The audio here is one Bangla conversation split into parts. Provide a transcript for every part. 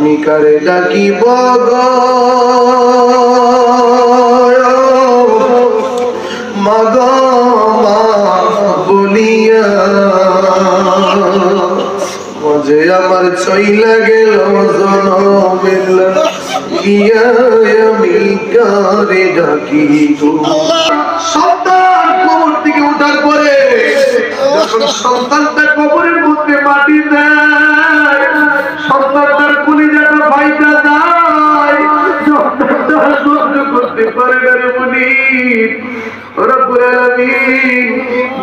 আমি কারে ডাকিব মাগ বলিয়া, মজে আমার চইলা গেল জনমেল। গিয়া আমি কারে ডাকি গো সন্তান কবর থেকে উঠার পরে যখন সন্তানটা কবরের মধ্যে মাটি দেয় সন্তানটার কলিজাটা ভাইটা যায় করতে পারে না রে মনি। ওরা পুরে আমি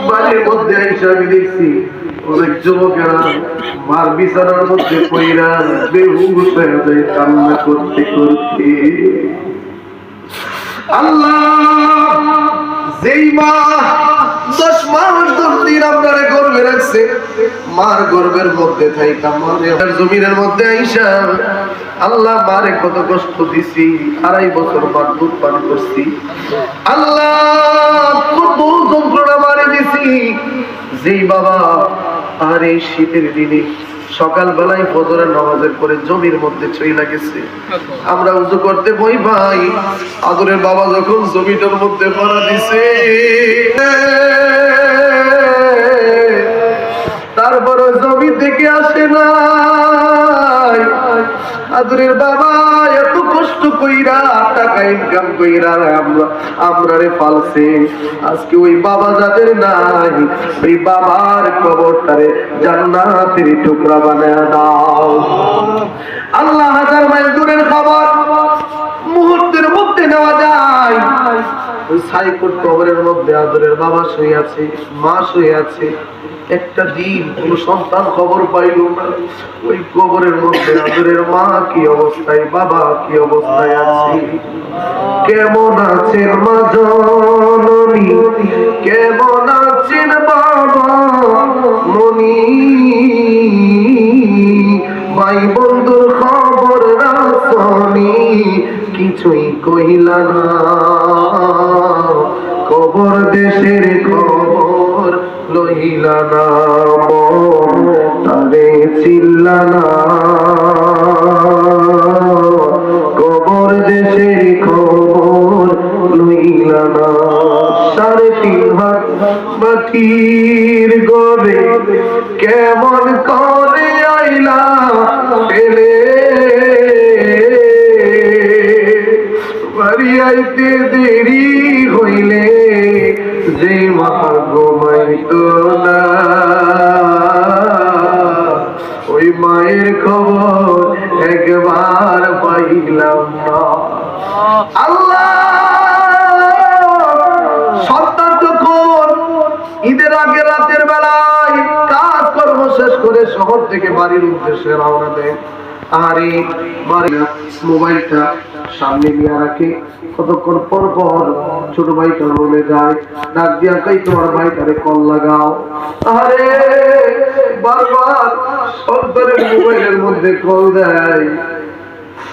বাড়ির মধ্যে এসে আমি দেখছি, অনেক করতে আল্লাহ, যেই মা দশ মাস দশ দিন আপনারে গর্বে রাখছে মার গর্বের মধ্যে মারে জমিনের মধ্যে আইসা আল্লাহ মারে কত কষ্ট দিছি, আড়াই বছর মার দুধ পান করছি। আল্লাহ মারে যেই বাবা আর এই শীতের দিনে সকাল বেলায় ফজরের নামাজের পরে জমির মধ্যে চইলা গেছে। আমরা উজু করতে বই ভাই, আদরের বাবা যখন জমিটার মধ্যে পড়া দিছে তারপর জমি থেকে আসে নাই। আদরের বাবা, এত কষ্ট কইরা টাকা ইনকাম কইরা আমরা আমরা রে ফালছে আজকে ওই বাবা যাদের নাই, ওই বাবার কবরটারে জান্নাতের টুকরা বানায় দাও। আল্লাহ হাজার মাইল দূরের খবর, মুহূর্তের মধ্যে নেওয়া যায়। ওই সাইকোট কবরের মধ্যে আদরের বাবা শুয়ে আছে, মা শুয়ে আছে। একটা দিন কোন সন্তান খবর পাইল না। ওই কবরের মধ্যে আদরের মা কি অবস্থায়, বাবা কি অবস্থায় আছে? কেমন আছেন মা জননী? কেমন আছেন বাবা মনি ভাই বন্ধুর খবর রাসনি, কিছুই কইলা না। খবর দেশের খবর লইলা না মন তারে চিল্লা না খবর দেশের খবর লইলা সাড়ে তিন হাত গবে কেমন করে আইলা পেলে? বাড়ি আইতে দেরি যে মা ঘুমাইত না ওই মায়ের খবর একবার পাইলাম না। আল্লাহ! সন্তান যখন ঈদের আগে রাতের বেলায় কাজ কর্ম শেষ করে শহর থেকে বাড়ির উদ্দেশ্যে রওনা দেয় সামনে নিয়ে রাখে। কতক্ষণ পর পর ছোট ভাইটা রুমে যায়। ডাক দিয়া তাই তোমার ভাইটারে কল লাগাও। আরে বারবার সন্তানের মোবাইলের মধ্যে কল দেয়।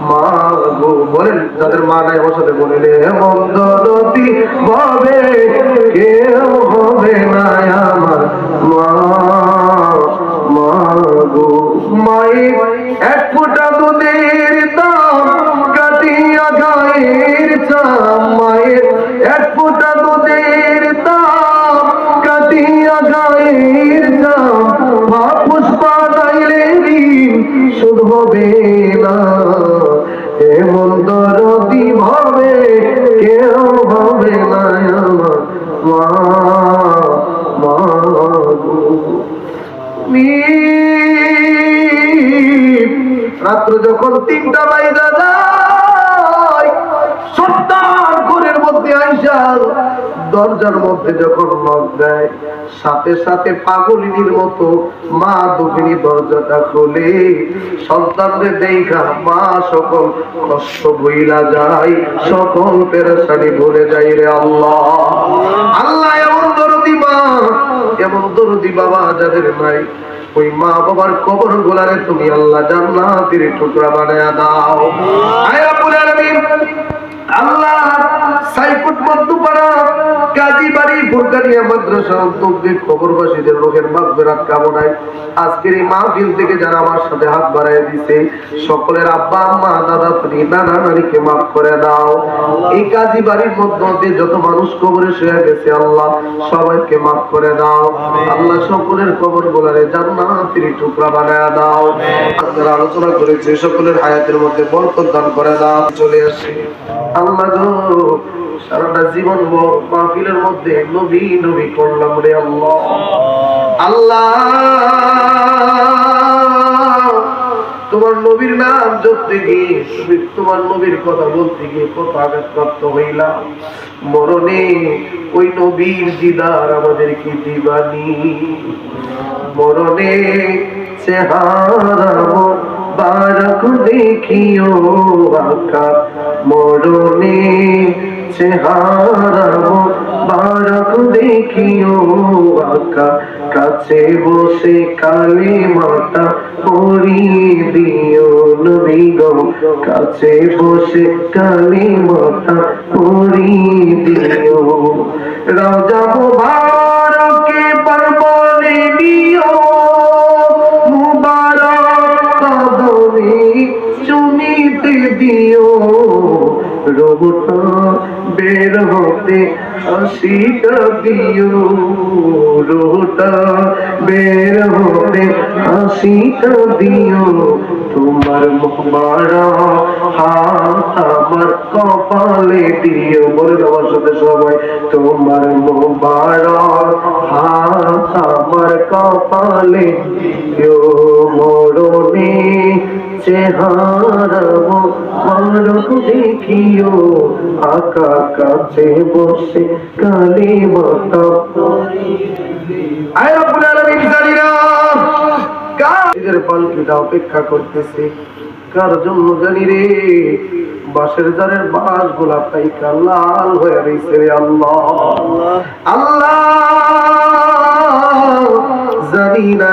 মা বলেন যাদের মা নাই আমার সাথে বলেন মন্দরতি হবে কেউ হবে না। রাত্র যখন তিনটা বাইজা যায় সন্তান ঘরের মধ্যে আইসা দরজার মধ্যে যখন নখ দেয়, সাথে সাথে পাগলিনীর মতো মা দুঃখিনী দরজাটা খোলে সন্তানদের দেখা মা সকল কষ্ট বইলা যায়, সকল পেরেশানি ভুলে যায় রে আল্লাহ। আল্লাহ এমন দরদি মা এমন দরদি বাবা যাদের নাই, ওই মা বাবার কবর গোলারে তুমি আল্লাহ জান্নাতের টুকরা বানায় দাও। আয় রাব্বুল আলামিন। আল্লাহ সাইকুট মধ্যপাড়া কাজী বাড়ি ফুরকানিয়া মাদ্রাসা উদ্যোগে খবরবাসীদের লোকের মাগফিরাত কামনায় আজকের এই মাহফিল থেকে যারা আমার সাথে হাত বাড়ায় দিছে সকলের আব্বা আম্মা দাদা নানা নারীকে মাফ করে দাও। এই কাজী বাড়ির মধ্যে যত মানুষ কবরে শুয়ে গেছে আল্লাহ সবাইকে মাফ করে দাও। আল্লাহ সকলের কবর গোলারে জান্নাতের টুকরা বানায় দাও। আপনারা আলোচনা করেছে সকলের হায়াতের মধ্যে বরকত দান করে দাও। চলে আসে। আল্লাহ গো সারাটা জীবন মাহফিলের মধ্যে নবী নবী করলাম রে আল্লাহ। আল্লাহ। তোমার নবীর নাম জপতে গিয়ে তুমি তোমার নবীর কথা বলতে গিয়ে কত আঘাতপ্রাপ্ত হইলাম। মরণে ওই নবীর দিদার আমাদেরকে দিবানি। মরণে চেহারা বারক দেখিও আকা মরণে চেহারা বারক দেখিও আকা। কাছে বসে কালী মাতা পরিয়ে দিও নবী কাছে বসে কালী মাতা পরিয়ে দিও। রাজা মুবারকে পরবনে রোবটা বের হতে হাসিটা দিও। রোটা বের হতে দিও। তোমার মুখবারা হাত আমার কপালে দিও। বলে আমার সাথে সবাই, তোমার মুখবারা হাত আমার কপালে দিও। মরণে চেহারা মারক দেখিও, আকা কাছে বসে কালী মাতা কার পালকিটা অপেক্ষা করতেছে? কার জন্য জানি রে? বাঁশের জারের বাঁশ গোলাপ লাল হয়ে রয়েছে রে আল্লাহ। আল্লাহ, জানি না।